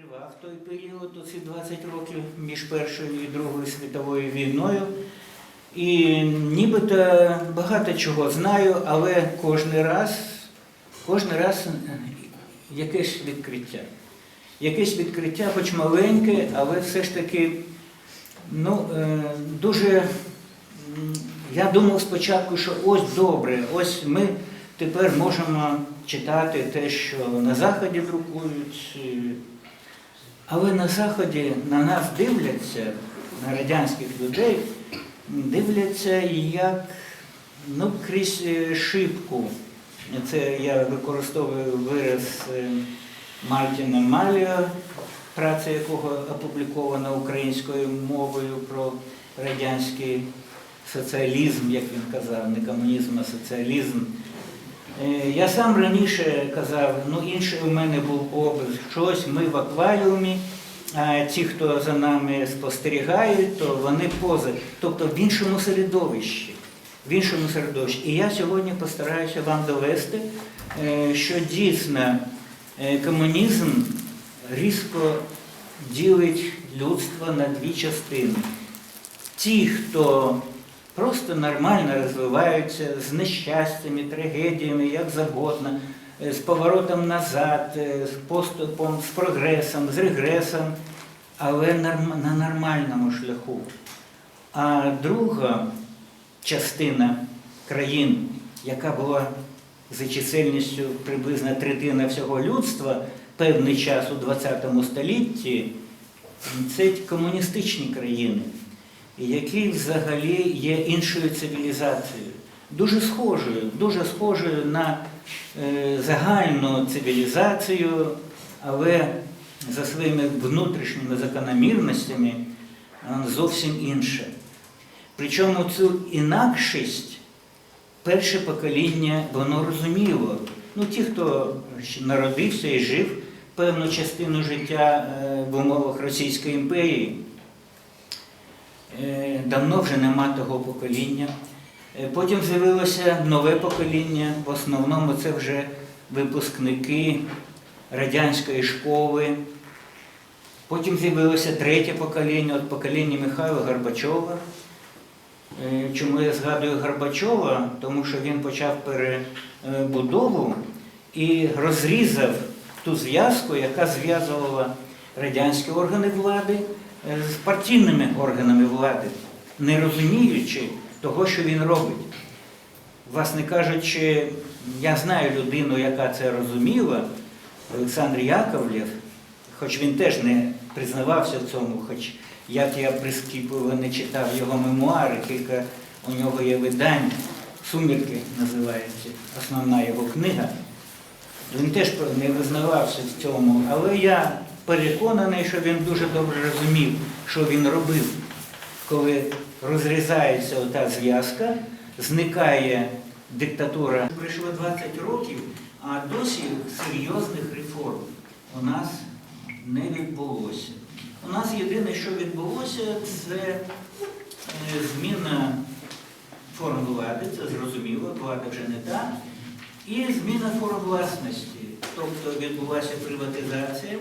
Тривав той період, оці 20 років між Першою і Другою світовою війною. І нібито багато чого знаю, але кожен раз, кожен раз якесь відкриття. Якесь відкриття, хоч маленьке, але все ж таки ну, е, дуже. Я думав спочатку, що ось добре, ось ми тепер можемо читати те, що на Заході друкують. Але на Заході на нас дивляться, на радянських людей, дивляться як ну, крізь е, шибку. Це я використовую вираз е, Мартіна Малія, праця якого опублікована українською мовою про радянський соціалізм, як він казав, не комунізм, а соціалізм. Е, Я сам раніше казав, ну інший у мене був образ, щось ми в акваріумі, а ті, хто за нами спостерігають, то вони поза, тобто в іншому середовищі. В іншому середовищі. І я сьогодні постараюся вам довести, е, що дійсно е, комунізм різко ділить людство на дві частини. Ті, хто просто нормально розвиваються з нещастями, трагедіями, як завгодно, е, з поворотом назад, е, з поступом, з прогресом, з регресом, але на нормальному шляху. А друга частина країн, яка була за чисельністю приблизно третина всього людства певний час у ХХ столітті, це комуністичні країни які взагалі є іншою цивілізацією, дуже схожою, дуже схожою на е, загальну цивілізацію, але за своїми внутрішніми закономірностями е, зовсім інше. Причому цю інакшість перше покоління воно розуміло. Ну, ті, хто народився і жив певну частину життя е, в умовах Російської імперії. Е, Давно вже нема того покоління. Е, Потім з'явилося нове покоління. В основному це вже випускники радянської школи. Потім з'явилося третє покоління, от покоління Михайла Горбачова. Е, Чому я згадую Горбачова? Тому що він почав перебудову і розрізав ту зв'язку, яка зв'язувала радянські органи влади е, з партійними органами влади, не розуміючи того, що він робить. Власне кажучи, я знаю людину, яка це розуміла, Олександр Яковлєв, хоч він теж не признавався в цьому, хоч як я прискіпливо не читав його мемуари, кілька у нього є видань, Сумірки називається, основна його книга. Він теж не визнавався в цьому, але я переконаний, що він дуже добре розумів, що він робив, коли розрізається ота зв'язка, зникає диктатура. Пройшло 20 років, а досі серйозних реформ у нас не відбулося. У нас єдине, що відбулося, це е, зміна форм влади, це зрозуміло, влада вже не та, і зміна форм власності. Тобто відбулася приватизація,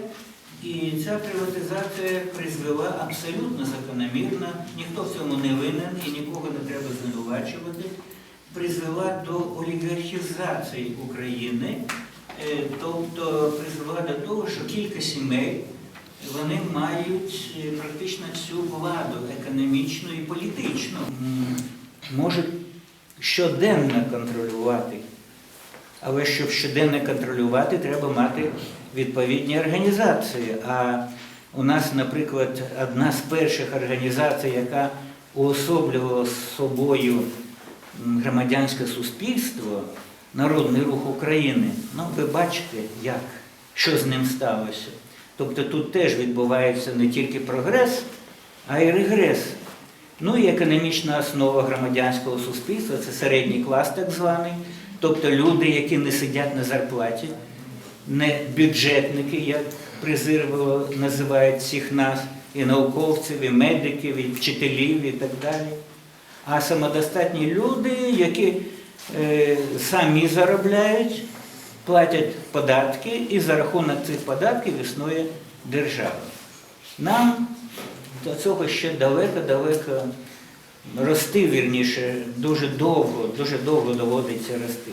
і ця приватизація призвела абсолютно закономірно, ніхто в цьому не винен і нікого не треба звинувачувати, призвела до олігархізації України, е, тобто призвела до того, що кілька сімей вони мають е, практично всю владу економічну і політичну. Можуть щоденно контролювати. Але щоб щоденно контролювати, треба мати відповідні організації. А у нас, наприклад, одна з перших організацій, яка уособлювала собою громадянське суспільство, Народний рух України, ну ви бачите, як, що з ним сталося. Тобто тут теж відбувається не тільки прогрес, а й регрес. Ну і економічна основа громадянського суспільства це середній клас так званий, тобто люди, які не сидять на зарплаті, не бюджетники, як презирливо називають всіх нас, і науковців, і медиків, і вчителів, і так далі. А самодостатні люди, які е, самі заробляють, платять податки, і за рахунок цих податків існує держави. Нам до цього ще далеко-далеко рости, вірніше, дуже довго, дуже довго доводиться рости.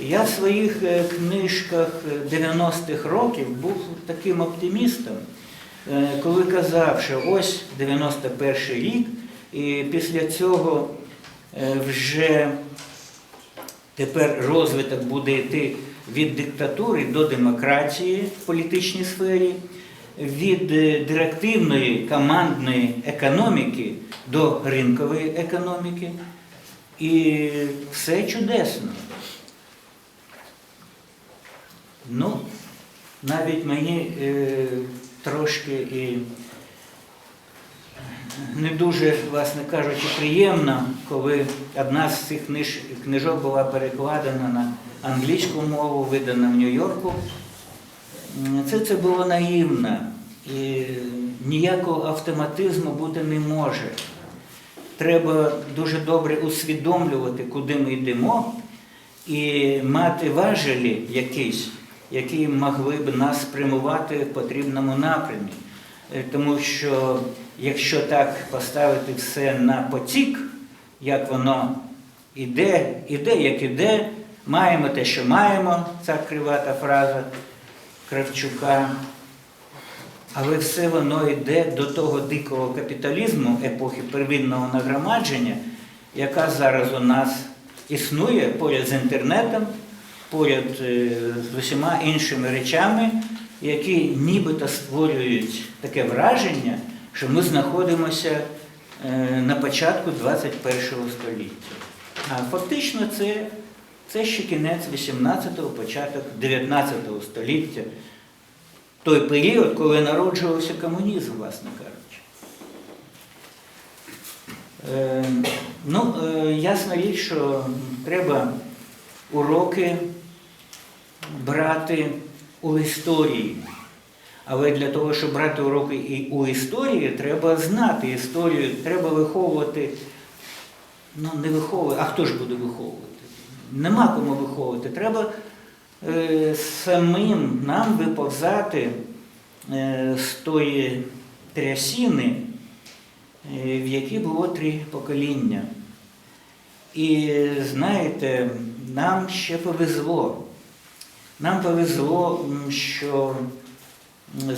Я в своїх е, книжках 90-х років був таким оптимістом, е, коли казав, що ось 91 рік, і після цього е, вже тепер розвиток буде йти від диктатури до демократії в політичній сфері, від е, директивної командної економіки до ринкової економіки. І все чудесно. Ну, навіть мені е, трошки і не дуже, власне кажучи, приємно, коли одна з цих книж, книжок була перекладена на англійську мову, видана в Нью-Йорку. Це, це було наївно і ніякого автоматизму бути не може. Треба дуже добре усвідомлювати, куди ми йдемо, і мати важелі якісь, які могли б нас спрямувати в потрібному напрямі. Е, Тому що якщо так поставити все на потік, як воно іде, іде, як іде, маємо те, що маємо, ця кривата фраза Кравчука. Але все воно йде до того дикого капіталізму епохи первинного нагромадження, яка зараз у нас існує поряд з інтернетом, поряд е, з усіма іншими речами, які нібито створюють таке враження, що ми знаходимося е, на початку 21 століття. А фактично це, це ще кінець 18-го, початок 19 століття той період, коли народжувався комунізм, власне кажучи. Е, ну, е, ясна річ, що треба уроки брати у історії. Але для того, щоб брати уроки і у історії, треба знати історію, треба виховувати. Ну, не виховувати, а хто ж буде виховувати? Нема кому виховувати. Треба самим нам виповзати е, з тої трясіни, е, в якій було три покоління. І знаєте, нам ще повезло. Нам повезло, що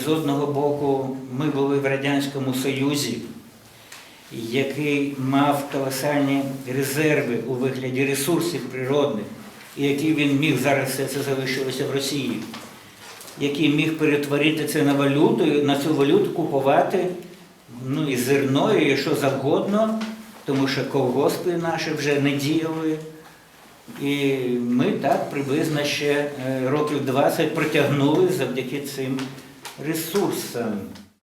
з одного боку ми були в Радянському Союзі, який мав колосальні резерви у вигляді ресурсів природних, який він міг зараз все це залишилося в Росії, який міг перетворити це на валюту, на цю валюту купувати ну, і зерно, і що завгодно, тому що колгоспи наші вже не діяли. І ми так приблизно ще е, років 20 протягнули завдяки цим ресурсам.